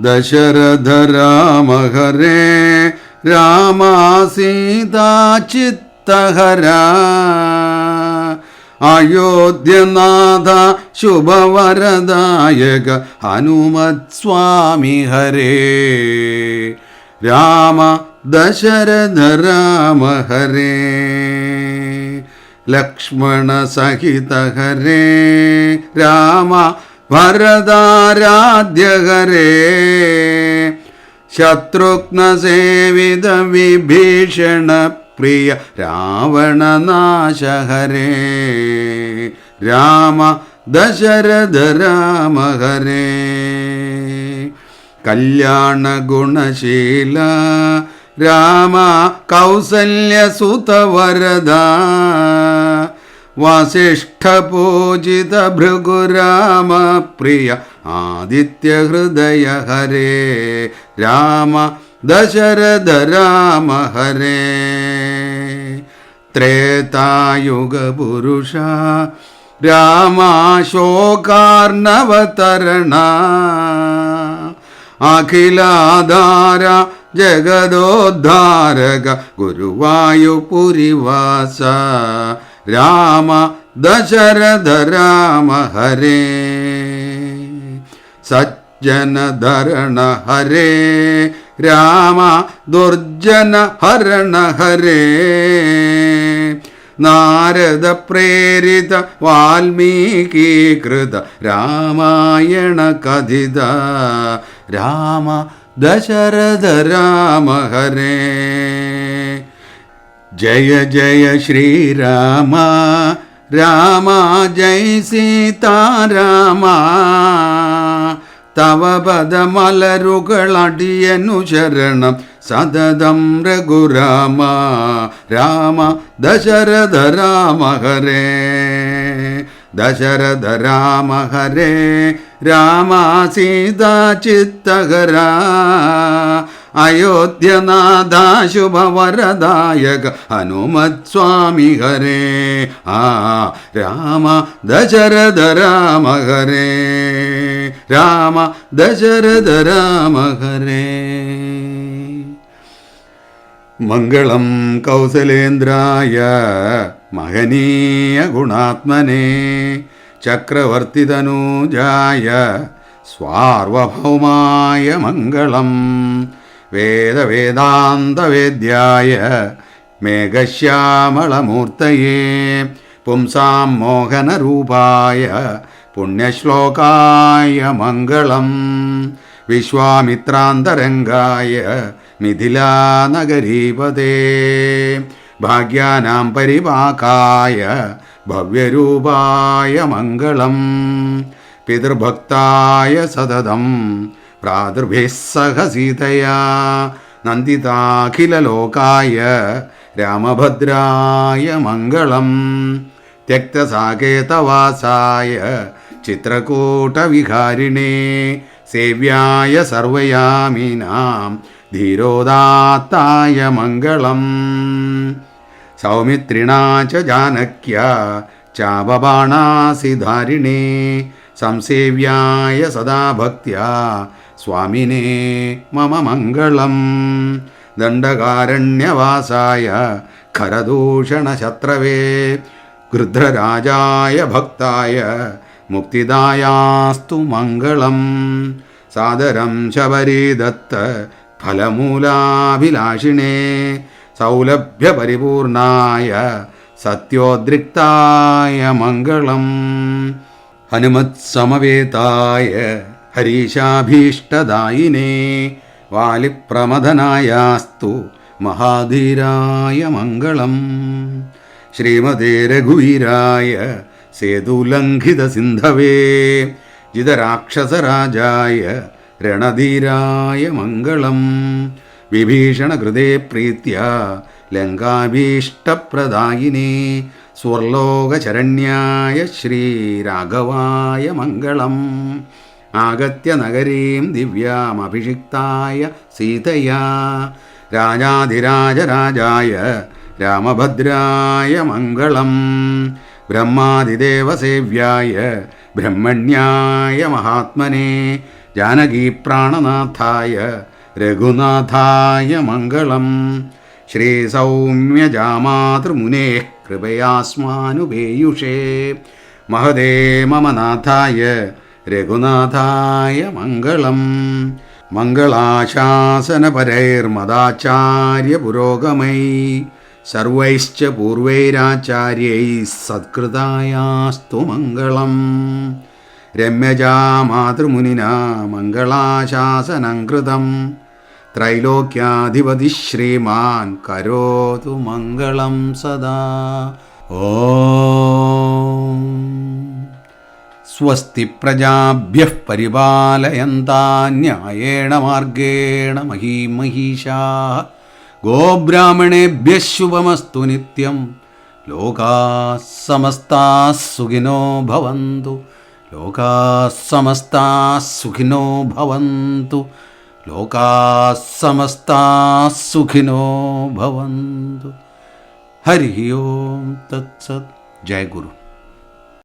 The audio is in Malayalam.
ദശരഥ രാമ ഹരേ രാമ സീതാചിത്തഹര അയോധ്യനാഥ ശുഭവരദായക ഹനുമത്സ്വാമി ഹരേ. രാമ ദശരഥ രാമ ഹരേ. ലക്ഷ്മണ സഹിത ഹരേ. രാമ ഭരതാരാധ്യ ഹരേ ശത്രുഘ്ന സേവിത വിഭീഷണ പ്രിയ രാവണനാശഹരേ രാമ ദശരഥ രാമ കല്യാണ ഗുണശീല രാമ കൗസല്യസുതവരദ വസിഷ്ഠപൂജിത പ്രിയ ആദിത്യഹൃദയ ഹരേ രാമ ദശരഥ രാമ ഹരേ ത്രേതായുഗപുരുഷ രാമാശോകാർണവതരണ അഖിലാധാര ജഗദോദ്ധാരക ഗുരുവായുപുരിവാസ രാമ ദശരഥ രാമ ഹരേ. സജ്ജനധരണ ഹരേ. രാമ ദുർജന ഹരണ ഹരേ. നാരദ പ്രേരിത വാൽമീകീകൃത രാമായണ കഥിത. രാമ ദശരഥ രാമ ഹരേ. ജയ ജയ ശ്രീരാമ രാമ ജയ സീതാരാമ. തവ പദമലരുകളടിയനു ശരണം സതതം രഘുരാമ. രാമ ദശരഥ രാമ ഹരേ. ദശരഥ രാമ ഹരേ. രാമ സീതാ ചിത്തഹര. അയോധ്യനാഥ ശുഭവരദായക ഹനുമത് സ്വാമി ഹരേ. ആ രാമ ദശരഥ രാമ ഹരേ. രാമ ദശരഥ രാമ ഹരേ. മംഗളം കൗസലേന്ദ്രായ മഹനീയ ഗുണാത്മനെ. ചക്രവർത്തിതനൂജായ സ്വാർവഭൗമായ മംഗളം. വേദവേദാന്തവേദ്യായ മേഘശ്യാമളമൂർത്തയേ പുംസാം മോഹനരൂപായ പുണ്യശ്ലോകായ മംഗളം. വിശ്വാമിത്രാന്തരംഗായ മിഥിലാനഗരീപതേ ഭാഗ്യാനാം പരിപാകായ ഭവ്യരൂപായ മംഗളം. പിതൃഭക്തായ സതതം भ्रातृभिः सह सीतया नन्दिताखिललोकाय रामभद्राय मङ्गलं त्यक्तसाकेतवासाय चित्रकूटविहारिणे सेव्याय सर्वयामिनां धीरोदात्ताय मङ्गलम् सौमित्रिणा च जानक्या चाबबाणासि धारिणे संसेव्याय सदा भक्त्या സ്വാമിനെ മമ മംഗളം. ദണ്ഡകാരണ്യവാസായ ഖരദൂഷണശത്രവേ ഗൃധ്രരാജായ ഭക്തായ മുക്തിദായാസ്തു മംഗളം. സാദരം ശബരീദത്ത ഫലമൂലാഭിലാഷിണേ സൗലഭ്യപരിപൂർണായ സത്യോദ്രിക്തായ മംഗളം. ഹനുമത്സമവേതായ ഹരീശാഭീഷ്ടദായിനേ വാലിപ്രമദനായാസ്തു മഹാധീരായ മംഗളം. ശ്രീമതേ രഘുവീരായ സേതുലംഘിത സിന്ധവേ ജിതരാക്ഷസരാജായ രണധീരായ മംഗളം. വിഭീഷണകൃതേ പ്രീത്യ ലങ്കാഭീഷ്ടപ്രദായിനേ സ്വർലോകചരണ്യായ ശ്രീരാഘവായ മംഗളം. ആഗത്യ നഗരീം ദിവ്യാമഭിഷിക്തായ സീതയാ. രാജാധിരാജരാജായ രാമഭദ്രായ മംഗളം. ബ്രഹ്മാതിദേവസേവ്യായ ബ്രഹ്മണ്യായ മഹാത്മനെ. ജാനകീപ്രാണനാഥായ രഘുനാഥായ മംഗളം. ശ്രീസൗമ്യജാമാതൃമുനേ കൃപയാസ്മാനുപേയുഷേ. മഹദേ मम നാഥായ രഘുനാഥായ മംഗളം. മംഗളാശാസനപരൈർമദാചാര്യപുരോഗമൈ. സർവൈശ്ച പൂർവൈരാചാര്യൈ സത്കൃതായാസ്തു മംഗളം. രമ്യജാ മാതൃമുനിനാ മംഗളാശാസനം കൃതം. ത്രൈലോക്യാധിപതി ശ്രീമാൻ കരോതു മംഗളം സദാ. ഓം സ്വസ്തി പ്രജാഭ്യ പരിപാലയന്താന്യായേണ മാർഗേണ മഹീമഹീഷാ ഗോബ്രാഹ്മണേഭ്യ ശുഭമസ്തു നിത്യം ലോകാ സമസ്താ സുഖിനോ ഭവന്തു ലോകാ സമസ്താ സുഖിനോ ഭവന്തു ലോകാ സമസ്താ സുഖിനോ ഭവന്തു ഹരി ഓം തത്സത്. ജയ ഗുരു